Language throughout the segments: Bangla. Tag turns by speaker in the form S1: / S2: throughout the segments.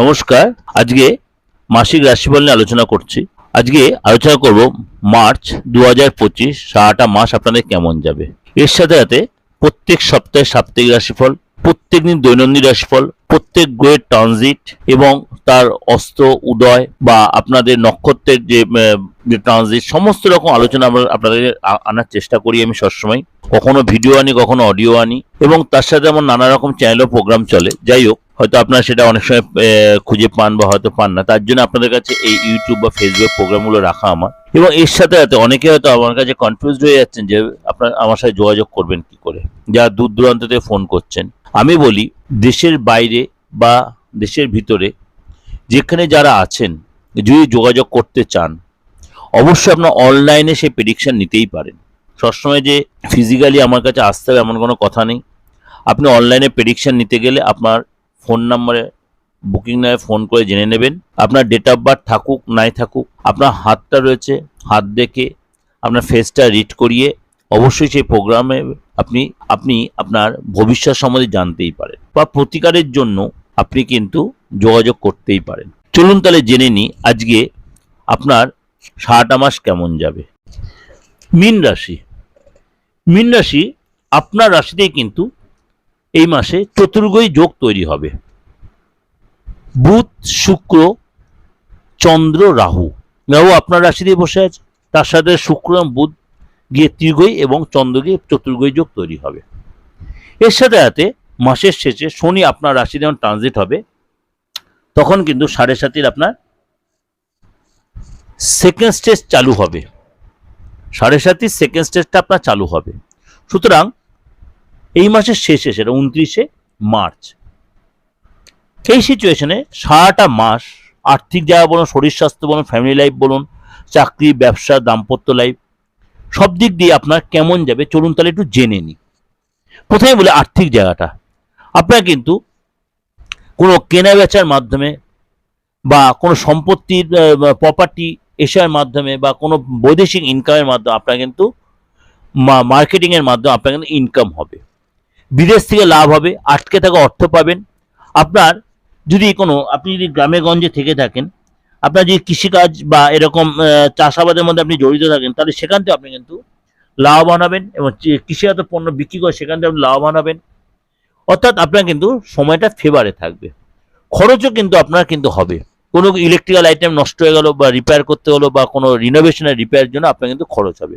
S1: নমস্কার, আজকে মাসিক রাশিফল নিয়ে আলোচনা করছি। আজকে আলোচনা করব মার্চ দু হাজার পঁচিশ, সারাটা মাস আপনাদের কেমন যাবে? এর সাথে সাথে প্রত্যেক সপ্তাহে সাপ্তাহিক রাশিফল প্রত্যেক দিন দৈনন্দিন রাশিফল, প্রত্যেক গ্রহের ট্রানজিট এবং তার অস্ত উদয় বা আপনাদের নক্ষত্রের যে ট্রানজিট সমস্ত রকম আলোচনা আমরা আপনাদের আনার চেষ্টা করি আমি সবসময়। কখনো ভিডিও আনি, কখনো অডিও আনি এবং তার সাথে আমার নানা রকম চ্যানেল প্রোগ্রাম চলে। যাই হোক, হয়তো আপনারা সেটা অনেক সময় খুঁজে পান বা হয়তো পান না। তার জন্য আপনাদের কাছে এই ইউটিউব বা ফেসবুক প্রোগ্রামগুলো রাখা আমার। এবং এর সাথে সাথে অনেকে হয়তো আমার কাছে কনফিউজড হয়ে যাচ্ছেন যে, আপনার আমার সাথে যোগাযোগ করবেন কি করে? যারা দূর দূরান্ত থেকে ফোন করছেন। আমি বলি, দেশের বাইরে বা দেশের ভিতরে যেখানে যারা আছেন, যদি যোগাযোগ করতে চান, অবশ্যই আপনার অনলাইনে সেই প্রেডিকশান নিতেই পারেন। সবসময় যে ফিজিক্যালি আমার কাছে আসতে হবে এমন কোনো কথা নেই। আপনি অনলাইনে প্রেডিকশান নিতে গেলে আপনার ফোন নাম্বারে বুকিং নয় ফোন করে জেনে নেবেন। আপনার ডেট অফ বার্থ থাকুক, নাই থাকুক, আপনার হাতটা রয়েছে, হাত দেখে আপনার ফেসটা রিড করিয়ে অবশ্যই সেই প্রোগ্রামে আপনি আপনি আপনার ভবিষ্যৎ সম্বন্ধে জানতেই পারেন। বা প্রতিকারের জন্য আপনি কিন্তু যোগাযোগ করতেই পারেন। চলুন তাহলে জেনে নিই আজকে আপনার সারাটা মাস কেমন যাবে। মীন রাশি। মীন রাশি আপনার রাশিতেই কিন্তু এই মাসে চতুর্গই যোগ তৈরি হবে। বুধ, শুক্র, চন্দ্র, রাহু। রাহু আপনার রাশিতেই বসে আছে। তার সাথে শুক্র বুধ গিয়ে ত্রিগই এবং চন্দ্র গিয়ে চতুর্গই যোগ তৈরি হবে। এর সাথে সাথে মাসের শেষে শনি আপনার রাশিতে যেমন ট্রানজিট হবে তখন কিন্তু সাড়ে সাতির আপনার সেকেন্ড স্টেজ চালু হবে। সাড়ে সাতির সেকেন্ড স্টেজটা আপনার চালু হবে। সুতরাং এই মাসের শেষে, সেটা উনত্রিশে মার্চ, এই সিচুয়েশনে সারাটা মাস আর্থিক জায়গা বলুন, শরীর স্বাস্থ্য বলুন ফ্যামিলি লাইফ বলুন, চাকরি, ব্যবসা, দাম্পত্য লাইফ সব দিক দিয়ে আপনার কেমন যাবে? চলুন তাহলে একটু জেনে নিই। প্রথমে বলে আর্থিক জায়গাটা। আপনার কিন্তু কোনো কেনা বেচার মাধ্যমে বা কোনো সম্পত্তির প্রপার্টি এসবের মাধ্যমে বা কোনো বৈদেশিক ইনকামের মাধ্যমে আপনার কিন্তু মার্কেটিংয়ের মাধ্যমে আপনার কিন্তু ইনকাম হবে। বিদেশ থেকে লাভ হবে, আটকে থাকা অর্থ পাবেন। আপনার যদি কোনো, আপনি যদি গ্রামে গঞ্জে থেকে থাকেন, আপনার যদি কৃষিকাজ বা এরকম চাষাবাদের মধ্যে আপনি জড়িত থাকেন, তাহলে সেখান থেকে আপনি কিন্তু লাভবান হবেন এবং কৃষিজাত পণ্য বিক্রি করে সেখান থেকে আপনি লাভবান হবেন। অর্থাৎ আপনার কিন্তু সময়টা ফেভারে থাকবে। খরচও কিন্তু আপনার কিন্তু হবে। কোনো ইলেকট্রিক্যাল আইটেম নষ্ট হয়ে গেল বা রিপেয়ার করতে হলো বা কোনো রিনোভেশনের রিপেয়ারের জন্য আপনার কিন্তু খরচ হবে।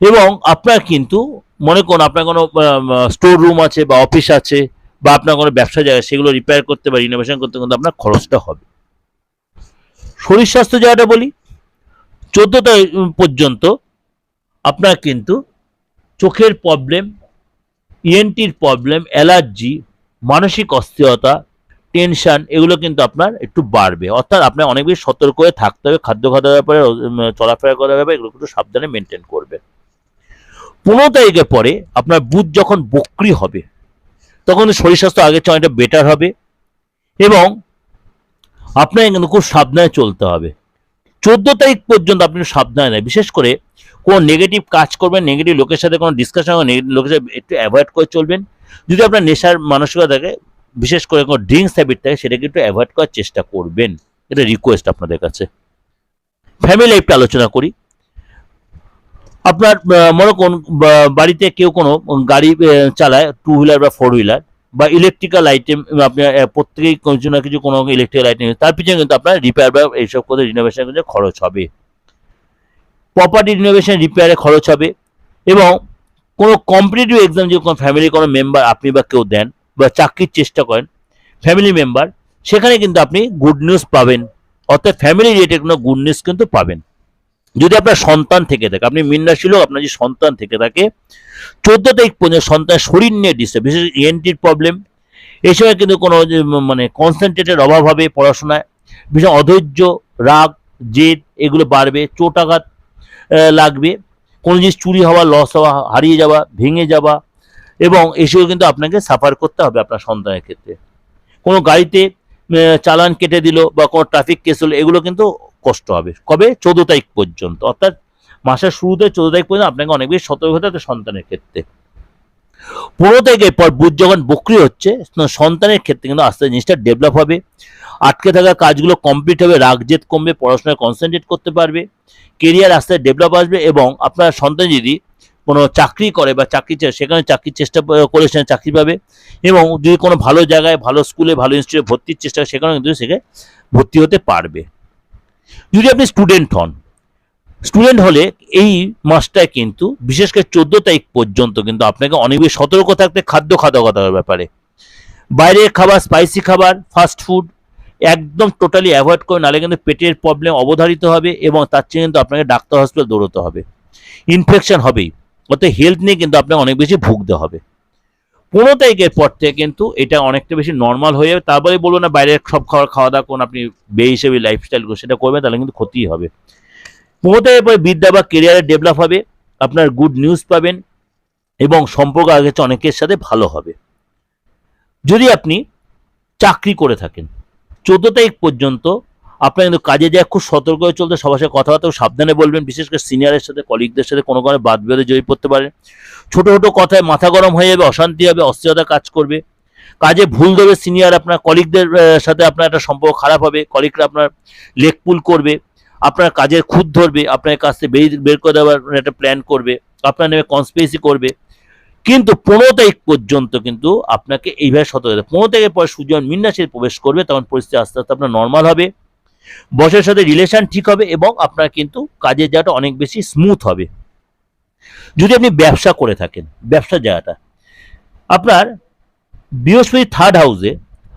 S1: এবং আপনার কিন্তু মনে করুন আপনার কোনো স্টোর রুম আছে বা অফিস আছে বা আপনার কোনো ব্যবসা জায়গা সেগুলো রিপেয়ার করতে বা রিনোভেশন করতে কিন্তু আপনার খরচটা হবে। শরীর স্বাস্থ্য জায়গাটা বলি চোদ্দ তারিখ পর্যন্ত আপনার কিন্তু চোখের প্রবলেম ইএনটির প্রবলেম অ্যালার্জি মানসিক অস্থিরতা টেনশন এগুলো কিন্তু আপনার একটু বাড়বে। অর্থাৎ আপনার অনেক বেশি সতর্ক হয়ে থাকতে হবে, খাদ্য খাদ্যের ব্যাপারে চলাফেরা করার ব্যাপারে, এগুলো একটু সাবধানে মেনটেন করবে পনেরো তারিখের পরে আপনার বুধ যখন বক্রি হবে, তখন শরীর স্বাস্থ্য আগের চেয়ে অনেকটা বেটার হবে এবং আপনাকে কিন্তু খুব সাবধানে চলতে হবে। চোদ্দ তারিখ পর্যন্ত আপনি সাবধানে নেয় বিশেষ করে কোনো নেগেটিভ কাজ করবেন নেগেটিভ লোকের সাথে কোনো ডিসকাশন লোকের সাথে একটু অ্যাভয়েড করে চলবেন। যদি আপনার নেশার মানসিকতা থাকে, বিশেষ করে কোনো ড্রিঙ্কস হ্যাবিট থাকে, সেটাকে একটু অ্যাভয়েড করার চেষ্টা করবেন। এটা রিকোয়েস্ট আপনাদের কাছে। ফ্যামিলি লাইফটা আলোচনা করি। আপনার মনে করুন, বা- বাড়িতে কেউ কোনো গাড়ি চালায় টু হুইলার বা ফোর হুইলার বা ইলেকট্রিক্যাল আইটেম আপনার প্রত্যেকেই কিছু না কিছু কোনো ইলেকট্রিক্যাল আইটেম তার পিছনে কিন্তু আপনার রিপেয়ার বা এইসব করে রিনোভেশন খরচ হবে। প্রপার্টি রিনোভেশন রিপেয়ারে খরচ হবে এবং কোনো কম্পিটিটিভ এক্সাম যদি কোনো ফ্যামিলি কোনো মেম্বার আপনি বা কেউ দেন বা চাকরির চেষ্টা করেন ফ্যামিলি মেম্বার সেখানে কিন্তু আপনি গুড নিউজ পাবেন। অর্থাৎ ফ্যামিলি রিলেটেড কোনো গুড নিউজ কিন্তু পাবেন। যদি আপনার সন্তান থেকে থাকে আপনি মিন্নাশীল আপনার যদি সন্তান থেকে থাকে চোদ্দ তারিখ পর্যন্ত সন্তান শরীর নিয়ে ডিস্টার্ব বিশেষ ইএনটির প্রবলেম এই সময় কিন্তু কোনো যে মানে কনসেন্ট্রেটের অভাব হবে পড়াশোনায় ভীষণ অধৈর্য রাগ জেদ এগুলো বাড়বে চোট আঘাত আহ, লাগবে। কোনো জিনিস চুরি হওয়া লস হওয়া, হারিয়ে যাওয়া, ভেঙে যাওয়া, এবং এসেও কিন্তু আপনাকে সাফার করতে হবে আপনার সন্তানের ক্ষেত্রে। কোনো গাড়িতে চালান কেটে দিল বা কোনো ট্রাফিক কেস হলো, এগুলো কিন্তু কষ্ট হবে। কবে? চোদ্দ তারিখ পর্যন্ত। অর্থাৎ মাসের শুরুতে চোদ্দ তারিখ পর্যন্ত আপনাকে অনেক বেশি সতর্ক হতে হবে সন্তানের ক্ষেত্রে। পনেরো থেকে পর বুধ যখন বক্রি হচ্ছে সন্তানের ক্ষেত্রে কিন্তু আস্তে জিনিসটা ডেভেলপ হবে। আটকে থাকা কাজগুলো কমপ্লিট হবে রাগ জেদ কমবে, পড়াশোনায় কনসেন্ট্রেট করতে পারবে কেরিয়ার আস্তে ডেভেলপ আসবে এবং আপনার সন্তান যদি কোনো চাকরি করে বা চাকরি সেখানে চাকরির চেষ্টা করে সেখানে চাকরি পাবে এবং যদি কোনো ভালো জায়গায়, ভালো স্কুলে ভালো ইনস্টিটিউটে ভর্তির চেষ্টা সেখানে কিন্তু সেখানে ভর্তি হতে পারবে। যদি আপনি স্টুডেন্ট হন স্টুডেন্ট হলে এই মাসটায় কিন্তু, বিশেষ করে চোদ্দ তারিখ পর্যন্ত কিন্তু আপনাকে অনেক বেশি সতর্ক থাকতে খাদ্য খাদ্যগতার ব্যাপারে। বাইরের খাবার স্পাইসি খাবার ফাস্ট ফুড একদম টোটালি অ্যাভয়েড করে নাহলে কিন্তু পেটের প্রবলেম অবধারিত হবে এবং তার চেয়ে কিন্তু আপনাকে ডাক্তার হসপিটাল দৌড়তে হবে। ইনফেকশন হবেই। অর্থাৎ হেলথ নিয়ে কিন্তু আপনাকে অনেক বেশি ভুগতে হবে। পনেরো তারিখের পর থেকে কিন্তু এটা অনেকটা বেশি নর্মাল হয়ে যাবে। তারপরে বলব না, বাইরের সব খাবার খাওয়া দাওয়া করুন, আপনি বে হিসেবে লাইফস্টাইল সেটা করবেন, তাহলে কিন্তু ক্ষতিই হবে। তারিখের পরে বিদ্যা বা কেরিয়ারে ডেভেলপ হবে, আপনার গুড নিউজ পাবেন এবং সম্পর্ক চেয়ে অনেকের সাথে ভালো হবে। যদি আপনি চাকরি করে থাকেন, চোদ্দ তারিখ পর্যন্ত আপনার কিন্তু কাজে যায়, খুব সতর্ক হয়ে চলতে, সবার সাথে কথাবার্তা সাবধানে বলবেন, বিশেষ করে সিনিয়রের সাথে কলিগদের সাথে কোনো কারণে বাদ বিরোধে জড়িয়ে পড়তে পারেন। ছোট, ছোটো কথায় মাথা গরম হয়ে যাবে, অশান্তি হবে, অস্থিরতা কাজ করবে। কাজে ভুল দেবে সিনিয়র আপনার কলিগদের সাথে আপনার একটা সম্পর্ক খারাপ হবে কলিগরা আপনার লেগ পুল করবে। আপনার কাজের খুদ ধরবে, আপনার কাছ থেকে বের বের করে দেওয়ার একটা প্ল্যান করবে, আপনার নেমে কনস্পেসি করবে। কিন্তু পনেরো তারিখ পর্যন্ত কিন্তু আপনাকে এইভাবে সতর্ক। পনেরো তারিখের পর সূর্য যখন মীন রাশিতে প্রবেশ করবে, তখন পরিস্থিতি আস্তে আস্তে আপনার নর্মাল হবে। বসের সাথে রিলেশন ঠিক হবে এবং আপনার কিন্তু কাজের জায়গাটা অনেক বেশি স্মুথ হবে। যদি আপনি ব্যবসা করে থাকেন, ব্যবসার জায়গাটা, আপনার বৃহস্পতি থার্ড হাউসে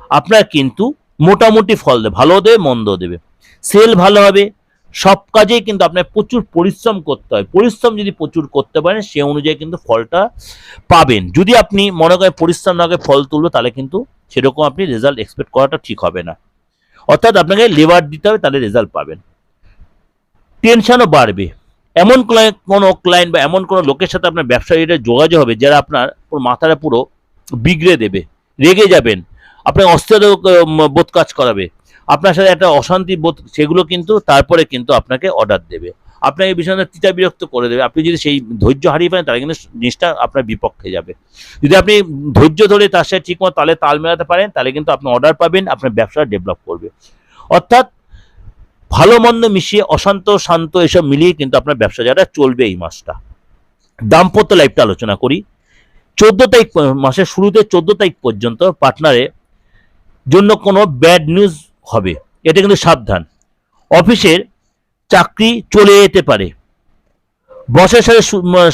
S1: আপনার কিন্তু মোটামুটি ফল দেবে, ভালো দেবে, মন্দ দেবে। সেল ভালো হবে সব কাজেই কিন্তু আপনার প্রচুর পরিশ্রম করতে হয়। পরিশ্রম যদি প্রচুর করতে পারেন, সে অনুযায়ী কিন্তু ফলটা পাবেন। যদি আপনি মনে করেন পরিশ্রম না করে ফল তুলবে, তাহলে কিন্তু সেরকম আপনি রেজাল্ট এক্সপেক্ট করাটা ঠিক হবে না। অর্থাৎ আপনাকে লেবার দিতে হবে, তাহলে রেজাল্ট পাবেন। টেনশনও বাড়বে। এমন কোনো ক্লায়েন্ট বা এমন কোনো লোকের সাথে আপনার ব্যবসায়ীরা যোগাযোগ হবে, যারা আপনার মাথাটা পুরো বিগড়ে দেবে, রেগে যাবেন। আপনার অস্থিরতা বোধ কাজ করাবে। আপনার সাথে একটা অশান্তি বোধ, সেগুলো কিন্তু তারপরে কিন্তু আপনাকে অর্ডার দেবে। আপনাকে বিষয়টা তিতা বিরক্ত করে দেবে। আপনি যদি সেই ধৈর্য হারিয়ে ফেলেন, তাহলে কিন্তু জিনিসটা আপনার বিপক্ষে যাবে। যদি আপনি ধৈর্য ধরে তার সাথে ঠিকমতো তালে তাল মেলাতে পারেন, তাহলে কিন্তু আপনি অর্ডার পাবেন, আপনার ব্যবসা ডেভেলপ করবে। অর্থাৎ ভালো মন্দ মিশিয়ে অশান্ত, শান্ত এসব মিলিয়ে কিন্তু আপনার ব্যবসা যারা চলবে এই মাসটা। দাম্পত্য লাইফটা আলোচনা করি। চোদ্দ তারিখ মাসের শুরুতে, চোদ্দ তারিখ পর্যন্ত পার্টনারে জন্য কোনো ব্যাড নিউজ হবে। এটা কিন্তু সাবধান। অফিসের চাকরি চলে যেতে পারে। বসের সাথে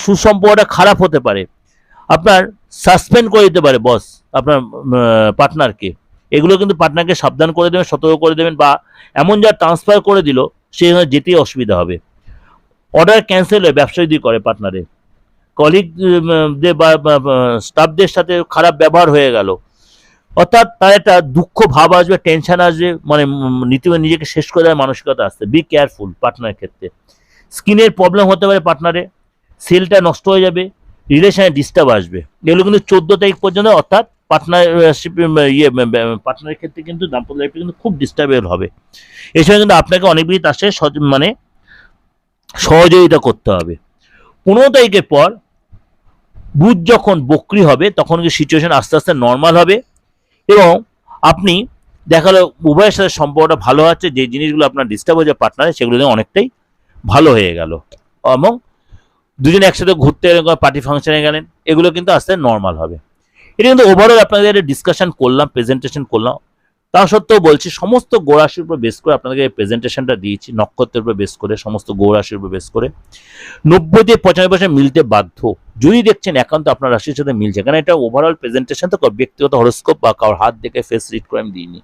S1: সুসম্পর্কটা খারাপ হতে পারে। আপনার সাসপেন্ড করে দিতে পারে বস, আপনার পার্টনারকে। এগুলো কিন্তু পার্টনারকে সাবধান করে দেবেন, সতর্ক করে দেবেন বা এমন যা ট্রান্সফার করে দিল, সে যেতেই অসুবিধা হবে। অর্ডার ক্যান্সেল হয়ে ব্যবসা যদি করে পার্টনারে কলিগদের বা স্টাফদের সাথে খারাপ ব্যবহার হয়ে গেল। অর্থাৎ তার একটা দুঃখ ভাব আসবে টেনশন আসবে মানে উম, নিজেকে শেষ করে দেওয়ার মানসিকতা আসছে। বি কেয়ারফুল পার্টনারের ক্ষেত্রে। স্কিনের প্রবলেম হতে পারে পার্টনারে সেলটা নষ্ট হয়ে যাবে রিলেশনে ডিস্টার্ব আসবে। এগুলো কিন্তু চোদ্দ তারিখ পর্যন্ত অর্থাৎ পার্টনারশিপ ইয়ে পার্টনারের ক্ষেত্রে কিন্তু দাম্পত্য লাইফে কিন্তু খুব ডিস্টার্বেবল হবে। এছাড়া কিন্তু আপনাকে অনেক বেশি তার সাথে মানে সহযোগিতা করতে হবে। পনেরো তারিখের পর বুধ যখন বক্রি হবে তখন সিচুয়েশন আস্তে আস্তে নর্মাল হবে। এবং আপনি দেখাল উভয়ের সাথে সম্পর্কটা ভালো আছে, যে জিনিসগুলো আপনার ডিস্টার্ব হয়েছে পার্টনারে সেগুলো অনেকটাই ভালো হয়ে গেল। এবং দুজনে একসাথে ঘুরতে গেলেন পার্টি ফাংশনে গেলেন, এগুলো কিন্তু আস্তে নর্মাল হবে। এটা কিন্তু ওভারঅল আপনাদের ডিসকাশন করলাম প্রেজেন্টেশন করলাম। তা সত্ত্বেও বলছি, সমস্ত গোড়াশির উপর বেস করে আপনাদের প্রেজেন্টেশনটা দিয়েছি, নক্ষত্রের উপর বেস করে, সমস্ত গোড়াশির উপর বেস করে। নব্বই থেকে পঁচানব্বই পার্সেন্ট মিলতে বাধ্য। যদি দেখছেন একান্ত আপনার রাশির সাথে মিলছে কারণ এটা ওভারঅল প্রেজেন্টেশন তো ব্যক্তিগত হরস্কোপ বা কারোর হাত দেখে ফেস রিড করে আমি দিইনি।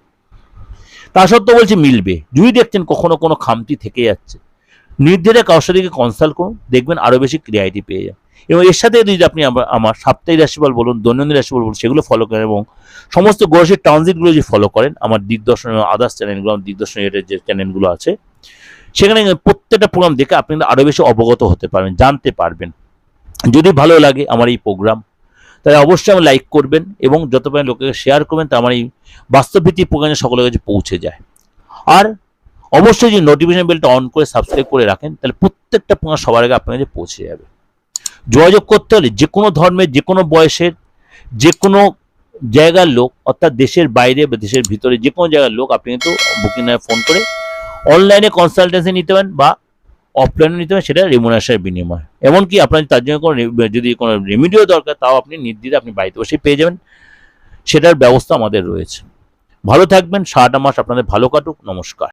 S1: তা সত্ত্বেও বলছি মিলবে। যদি দেখছেন কখনো কোনো খামতি থেকে যাচ্ছে, নির্দ্বিধায় কারোর সাথে কনসাল্ট করুন, দেখবেন আরও বেশি ক্রিয়াইটি পেয়ে যান এবং এর সাথে যদি আপনি আমার সাপ্তাহিক রাশিফল বলুন, দৈনন্দিন রাশিফল বলুন, সেগুলো ফলো করেন এবং সমস্ত গ্রহের ট্রানজিটগুলো যদি ফলো করেন, আমার দিগদর্শন এবং আদার্স চ্যানেলগুলো আমার দিগদর্শন এর যে চ্যানেলগুলো আছে, সেখানে প্রত্যেকটা প্রোগ্রাম দেখে আপনি আরও বেশি অবগত হতে পারবেন, জানতে পারবেন। যদি ভালো লাগে আমার এই প্রোগ্রাম তাহলে অবশ্যই আমার লাইক করবেন এবং যত পারেন লোকেকে শেয়ার করবেন তা আমার এই বাস্তবভিত্তিক প্রোগ্রামে সকলের কাছে পৌঁছে যায়। আর অবশ্যই যদি নোটিফিকেশন বেলটা অন করে সাবস্ক্রাইব করে রাখেন, তাহলে প্রত্যেকটা প্রোগ্রাম সবার আগে আপনার কাছে পৌঁছে যাবে। যোগাযোগ করতে হলে যে কোনো ধর্মের, যে কোনো বয়সের, যে কোনো জায়গার লোক, অর্থাৎ দেশের বাইরে বা দেশের ভিতরে যে কোনো জায়গার লোক, আপনি কিন্তু বুকিং ফোন করে অনলাইনে কনসালটেন্সি নিতে পারেন বা অফলাইনে নিতে পারেন, সেটা রেমুনারেশনের বিনিময়। এমনকি আপনার তার জন্য কোনো যদি কোনো রেমিডিও দরকার, তাও আপনি নির্দ্বিধে আপনি বাড়িতে বসে পেয়ে যাবেন। সেটার ব্যবস্থা আমাদের রয়েছে। ভালো থাকবেন, সারাটা মাস আপনাদের ভালো কাটুক। নমস্কার।